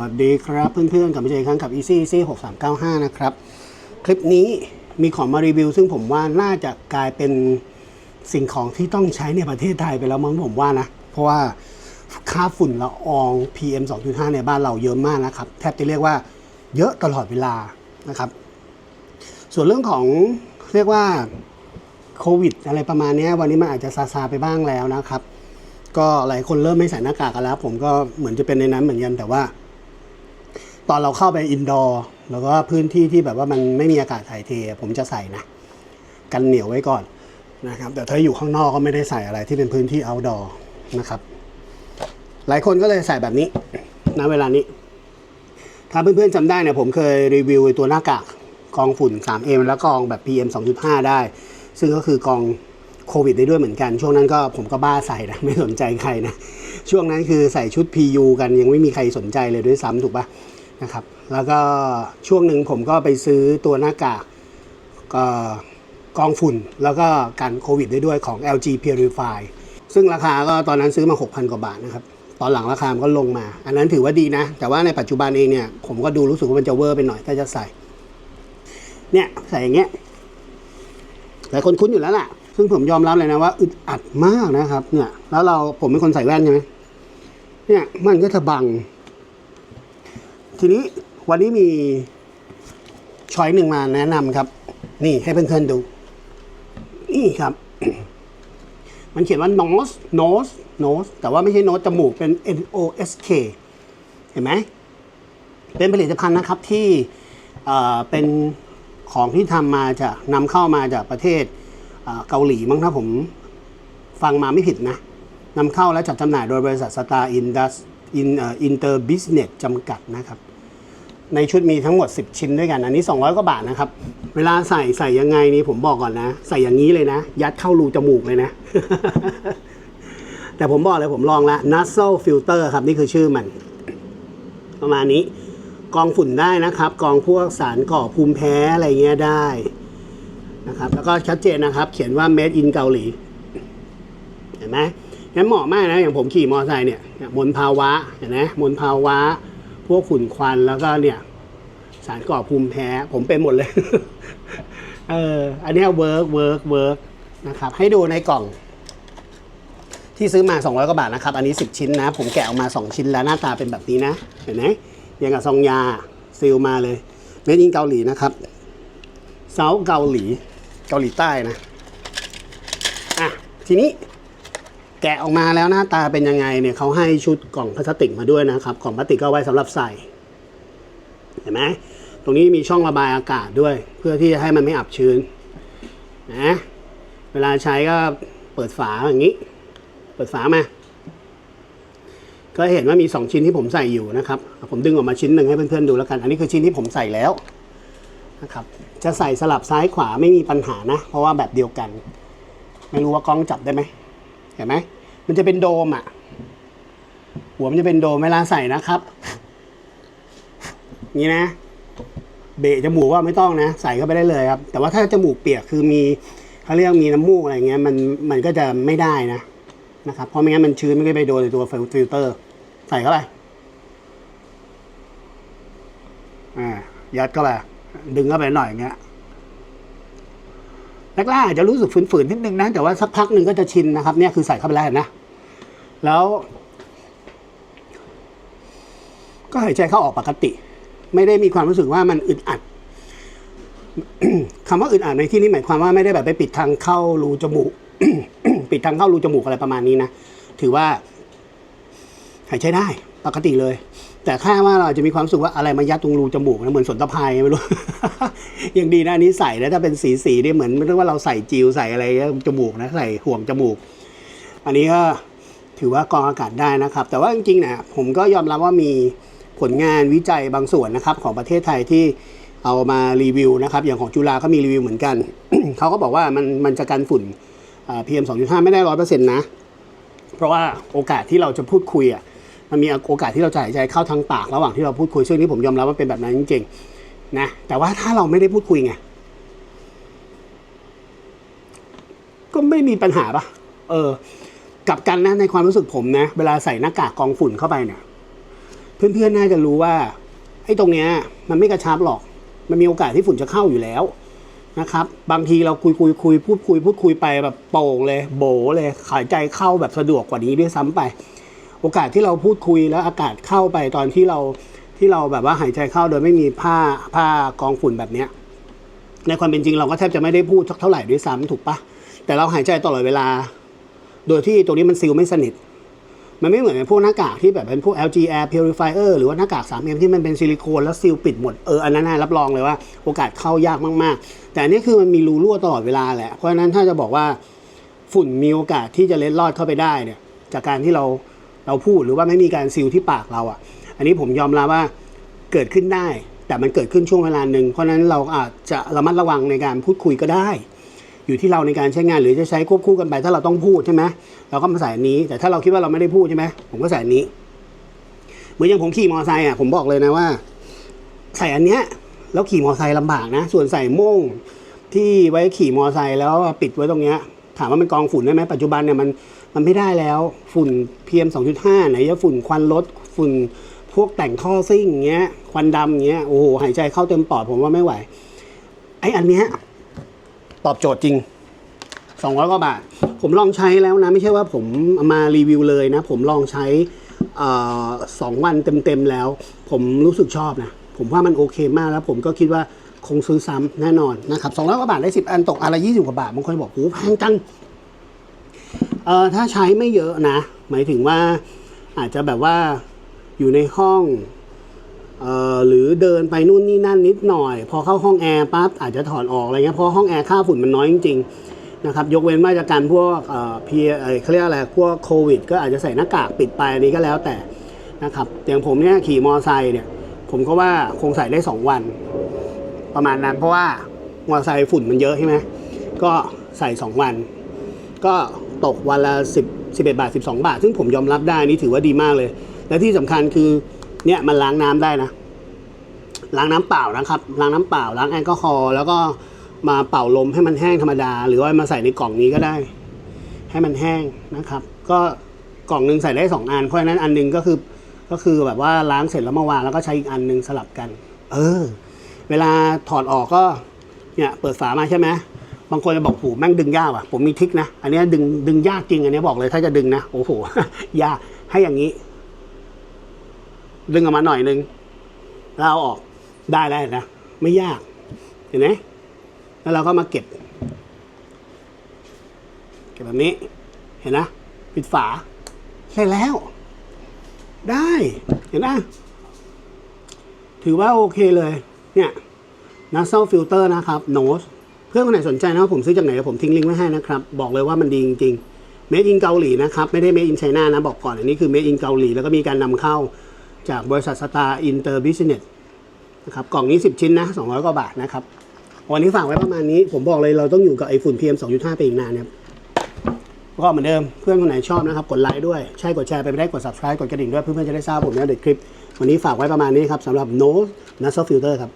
วัสดีครับเพื่อนๆกลับมาเจออีกครั้งกับ Easy Easy 6395 นะครับ คลิปนี้มีของมารีวิว ซึ่งผมว่าน่าจะกลายเป็นสิ่งของที่ต้องใช้ในประเทศไทยไปแล้วมั้งผมว่านะ เพราะว่าค่าฝุ่นละออง PM 2.5 ในบ้านเราเยอะมากนะครับ แทบจะเรียกว่าเยอะตลอดเวลานะครับ ส่วนเรื่องของเรียกว่าโควิด อะไรประมาณนี้วันนี้มันอาจจะซาซาไปบ้างแล้วนะครับก็หลายคนเริ่มไม่ใส่หน้ากากกันแล้ว ผมก็เหมือนจะเป็นในนั้นเหมือนกันแต่ว่า ตอนเราเข้าไปอินดอร์แล้วก็พื้นที่ที่แบบว่ามันไม่มีอากาศถ่ายเท ผมจะใส่นะ กันเหนียวไว้ก่อนนะครับแต่ถ้าอยู่ข้างนอกก็ไม่ได้ใส่อะไรที่เป็นพื้นที่ outdoor นะครับ หลายคนก็เลยใส่แบบนี้ณเวลานี้ ถ้าเพื่อนๆจำได้เนี่ยผมเคยรีวิวตัวหน้ากากกองฝุ่น 3M แล้วกองแบบ PM 2.5 ได้ ซึ่งก็คือกองโควิดได้ด้วยเหมือนกัน ช่วงนั้นก็ผมก็บ้าใส่นะไม่สนใจใครนะ ช่วงนั้นคือใส่ชุด PU กันยังไม่มีใครสนใจเลยด้วยซ้ำถูกปะ นะครับ แล้วก็ช่วงหนึ่งผมก็ไปซื้อตัวหน้ากากกกองฝุ่น แล้วก็กันโควิดได้ด้วยของ LG Purify ซึ่งราคาก็ตอนนั้นซื้อมา 6,000 กว่าบาทนะครับ ตอนหลังราคามันก็ลงมา อันนั้นถือว่าดีนะ แต่ว่าในปัจจุบันเองเนี่ย ผมก็ดูรู้สึกว่ามันจะเวอร์ไปหน่อยถ้าจะใส่ เนี่ยใส่อย่างเงี้ยหลายคนคุ้นอยู่แล้วล่ะ ซึ่งผมยอมรับเลยนะว่าอึดอัดมากนะครับ เนี่ย แล้วเราผมเป็นคนใส่แว่นใช่ไหมเนี่ย มันก็จะบัง ทีนี้วันนี้มีช้อยหนึ่งมาแนะนำครับ นี่ให้เพื่อนๆดู นี่ครับ มันเขียนว่า nose nose nose แต่ว่าไม่ใช่ nose จมูก เป็น N O S K เห็นไหม เป็นผลิตภัณฑ์นะครับที่เอ่อเป็นของที่ทำมาจากนำเข้ามาจากประเทศเกาหลีมั้งถ้าผมฟังมาไม่ผิดนะนำเข้าและจัดจำหน่ายโดยบริษัท Star Indus In เอ่อ Inter Business จำกัดนะครับ ในชุดมีทั้งหมด 10 ชิ้นด้วยกัน อันนี้ 200 กว่าบาทนะครับ เวลาใส่ใส่ยังไงนี่ผมบอกก่อนนะ ใส่อย่างนี้เลยนะ ยัดเข้ารูจมูกเลยนะ แต่ผมบอกเลยผมลองแล้ว nasal filter ครับ นี่คือชื่อมัน ประมาณนี้กรองฝุ่นได้นะครับกรองพวกสารก่อภูมิแพ้อะไรเงี้ยได้นะครับ แล้วก็ชัดเจนนะครับ เขียนว่า made in เกาหลี เห็นไหมงั้นเหมาะมากนะ อย่างผมขี่มอเตอร์ไซค์เนี่ยเนี่ยมลภาวะเห็นไหมมลภาวะ พวกฝุ่นควันแล้วก็เนี่ยสารก่อภูมิแพ้ผมเป็นหมดเลย เอออันนี้เวิร์กเวิร์กเวิร์กนะครับ ให้ดูในกล่อง ที่ซื้อมา 200กว่าบาทนะครับ อันนี้ 10 ชิ้นนะ ผมแกะออกมา 2 ชิ้นแล้วหน้าตาเป็นแบบนี้นะ เห็นไหมอย่างกับซองยาซีลมาเลยเมดินเกาหลีนะครับเซาเกาหลี เกาหลีใต้นะ อะ ทีนี้ แกะออกมาแล้วหน้าตาเป็นยังไงเนี่ยเขาให้ชุดกล่องพลาสติกมาด้วยนะครับกล่องพลาสติกก็เอาไว้สำหรับใส่เห็นไหมตรงนี้มีช่องระบายอากาศด้วย เพื่อที่จะให้มันไม่อับชื้นนะเวลาใช้ก็เปิดฝาอย่างนี้ เปิดฝามา ก็เห็นว่ามี 2 ชิ้นที่ผมใส่อยู่นะครับ ผมดึงออกมาชิ้นหนึ่งให้เพื่อนๆดูแล้วกัน อันนี้คือชิ้นที่ผมใส่แล้วนะครับ จะใส่สลับซ้ายขวาไม่มีปัญหานะ เพราะว่าแบบเดียวกัน ไม่รู้ว่ากล้องจับได้ไหม เห็นไหมมันจะเป็นโดมอะ หัวมันจะเป็นโดมเวลาใส่นะครับ นี่นะ เบะจมูกว่าไม่ต้องนะ ใส่เข้าไปได้เลยครับ แต่ว่าถ้าจมูกเปียกคือมีเขาเรียกมีน้ำมูกอะไรเงี้ยมันมันก็จะไม่ได้นะนะครับ เพราะไม่งั้นมันชื้นมันก็ไปโดนในตัวฟิลเตอร์ ใส่เข้าไปอ่ายัดเข้าไปดึงเข้าไปหน่อยอย่างเงี้ย แรกๆอาจจะรู้สึกฝืนๆนิดนึงนะแต่ว่าสักพักหนึ่งก็จะชินนะครับ เนี่ยคือใส่เข้าไปแล้วนนะแล้ว ก็หายใจเข้าออกปกติ ไม่ได้มีความรู้สึกว่ามันอึดอัดคำว่าอึดอัดในที่นี้หมายความว่าไม่ได้แบบไปปิดทางเข้ารูจมูกปิดทางเข้ารูจมูกอะไรประมาณนี้นะถือว่า หายใจได้ปกติเลย แต่แค่ว่าเราจะมีความสึกว่าอะไรมายัดตรงรูจมูกนะเหมือนสนตะไคร้ไม่รู้ ยังดีนะอันนี้ใส่นะถ้าเป็นสีสีๆนี่เหมือนไม่รู้ว่าเราใส่จิวใส่อะไรจมูกนะใส่ห่วงจมูก อันนี้ก็ถือว่ากรองอากาศได้นะครับ แต่ว่าจริงๆนะผมก็ยอมรับว่ามีผลงานวิจัยบางส่วนนะครับ ของประเทศไทยที่เอามารีวิวนะครับ อย่างของจุฬาก็มีรีวิวเหมือนกัน เขาก็บอกว่ามันมันจะกันฝุ่นพีเอ็มสองจุดห้าไม่ได้ร้อยเปอร์เซ็นต์นะ เพราะว่าโอกาสที่เราจะพูดคุยอะ มันมีโอกาสที่เราจะหายใจเข้าทางปากระหว่างที่เราพูดคุยซึ่งนี่ผมยอมรับว่าเป็นแบบนั้นจริงๆนะแต่ว่าถ้าเราไม่ได้พูดคุยไงก็ไม่มีปัญหาปะเออกลับกันนะในความรู้สึกผมนะ เวลาใส่หน้ากากกองฝุ่นเข้าไปเนี่ยเพื่อนๆน่าจะรู้ว่าไอ้ตรงเนี้ย มันไม่กระชับหรอก มันมีโอกาสที่ฝุ่นจะเข้าอยู่แล้วนะครับ บางทีเราคุยคุยคุยพูดคุยพูดคุยไปแบบโป่งเลย โบเลยหายใจเข้าแบบสะดวกกว่านี้ด้วยซ้ำไป โอกาสที่เราพูดคุยแล้วอากาศเข้าไปตอนที่เราที่เราแบบว่าหายใจเข้าโดยไม่มีผ้าผ้ากองฝุ่นแบบเนี้ยในความเป็นจริงเราก็แทบจะไม่ได้พูดเท่าไหร่ด้วยซ้ำถูกปะแต่เราหายใจตลอดเวลา โดยที่ตรงนี้มันซีลไม่สนิท มันไม่เหมือนพวกหน้ากากที่แบบเป็นพวก LG Air Purifier หรือว่าหน้ากาก 3M ที่มันเป็นซิลิโคนแล้วซีลปิดหมดเอออันนั้นนะรับรองเลยว่าโอกาสเข้ายากมากๆ แต่อันนี้คือมันมีรูรั่วตลอดเวลาแหละเพราะฉะนั้นถ้าจะบอกว่าฝุ่นมีโอกาสที่จะเล็ดลอดเข้าไปได้เนี่ยจากการที่เรา เราพูดหรือว่าไม่มีการซีลที่ปากเราอะ อันนี้ผมยอมรับว่าเกิดขึ้นได้ แต่มันเกิดขึ้นช่วงเวลาหนึ่งเพราะนั้นเราอาจจะระมัดระวังในการพูดคุยก็ได้ อยู่ที่เราในการใช้งานหรือจะใช้ควบคู่กันไป ถ้าเราต้องพูดใช่ไหมเราก็มาใส่อันนี้ แต่ถ้าเราคิดว่าเราไม่ได้พูดใช่ไหมผมก็ใส่อันนี้เหมือนอย่างผมขี่มอเตอร์ไซค์อะผมบอกเลยนะว่า ใส่อันเนี้ยแล้วขี่มอเตอร์ไซค์ลำบากนะ ส่วนใส่โม่งที่ไว้ขี่มอเตอร์ไซค์แล้วปิดไว้ตรงเนี้ย ถามว่ามันกองฝุ่นได้ไหมปัจจุบันเนี่ยมันมันไม่ได้แล้วฝุ่น PM 2.5 ไหนจะฝุ่นควันรถฝุ่นพวกแต่งท่อซิ่งเงี้ยควันดำเงี้ยโอ้โหหายใจเข้าเต็มปอดผมว่าไม่ไหวไอ้อันเนี้ยตอบโจทย์จริง200กว่าบาท ผมลองใช้แล้วนะ ไม่ใช่ว่าผมมารีวิวเลยนะ ผมลองใช้สองวันเต็มๆแล้ว ผมรู้สึกชอบนะ ผมว่ามันโอเคมากแล้วผมก็คิดว่า คงซื้อซ้ำแน่นอนนะครับ200กว่าบาทได้10อันตกอันละ20กว่าบาทบางคนบอกโอ้แพงจังเอ่อถ้าใช้ไม่เยอะนะ หมายถึงว่าอาจจะแบบว่าอยู่ในห้องเอ่อหรือเดินไปนู่นนี่นั่นนิดหน่อย พอเข้าห้องแอร์ปั๊บอาจจะถอดออกอะไรเงี้ยเพราะห้องแอร์ค่าฝุ่นมันน้อยจริงๆนะครับยกเว้นมาตรการพวกเอ่อพีเอ่อเขาเรียกอะไรพวกโควิด ก็อาจจะใส่หน้ากากปิดไปอันนี้ก็แล้วแต่นะครับอย่างผมเนี่ยขี่มอไซค์เนี่ยผมก็ว่าคงใส่ได้ 2 วัน ประมาณนั้น เพราะว่ามอไซค์ฝุ่นมันเยอะใช่ไหมก็ใส่ 2 วัน ก็ตกวันละ10 11บาท 12 บาท ซึ่งผมยอมรับได้นี่ถือว่าดีมากเลย และที่สำคัญคือเนี่ยมันล้างน้ำได้นะ ล้างน้ำเปล่านะครับ ล้างน้ำเปล่า ล้างแอลกอฮอล์แล้วก็มาเป่าลมให้มันแห้งธรรมดา หรือว่ามาใส่ในกล่องนี้ก็ได้ ให้มันแห้งนะครับ ก็กล่องหนึ่งใส่ได้สองอัน เพราะฉะนั้นอันหนึงก็คือก็คือแบบว่าล้างเสร็จแล้วมาวางแล้วก็ใช้อีกอันหนึงสลับกัน เออ เวลาถอดออกก็เนี่ยเปิดฝามาใช่ไหมบางคนจะบอกโหแม่งดึงยากว่ะ ผมมีทิกนะ อันนี้ดึงดึงยากจริง อันนี้บอกเลยถ้าจะดึงนะ โอ้โห ยาก ให้อย่างนี้ ดึงออกมาหน่อยนึงแล้วเอาออกได้แล้วนะ ไม่ยาก เห็นไหมแล้วเราก็มาเก็บ เก็บแบบนี้ เห็นนะ ปิดฝาเสร็จแล้ว ได้ เห็นนะถือว่าโอเคเลย เนี่ย nasal filter นะครับ nose เพื่อนคนไหนสนใจนะผมซื้อจากไหนผมทิ้งลิงก์ไว้ให้นะครับ บอกเลยว่ามันดีจริงๆ made in เกาหลีนะครับ ไม่ได้ made in China นะ บอกก่อนอันนี้คือ made in เกาหลีแล้วก็มีการนำเข้าจากบริษัท Star Inter Business นะครับกล่องนี้ 10 ชิ้นนะ 200 กว่าบาทนะครับ วันนี้ฝากไว้ประมาณนี้ ผมบอกเลยเราต้องอยู่กับไอ้ฝุ่น PM 2.5 ไปอีกนานนะครับก็เหมือนเดิมเพื่อนคนไหนชอบนะครับ กดไลค์ด้วย ใช่กดแชร์ไปไม่ได้กด subscribe กดกระดิ่งด้วยเพื่อนๆจะได้ทราบผมนะเด็ดคลิป วันนี้ฝากไว้ประมาณนี้ครับสำหรับ No Nasal Filter ครับ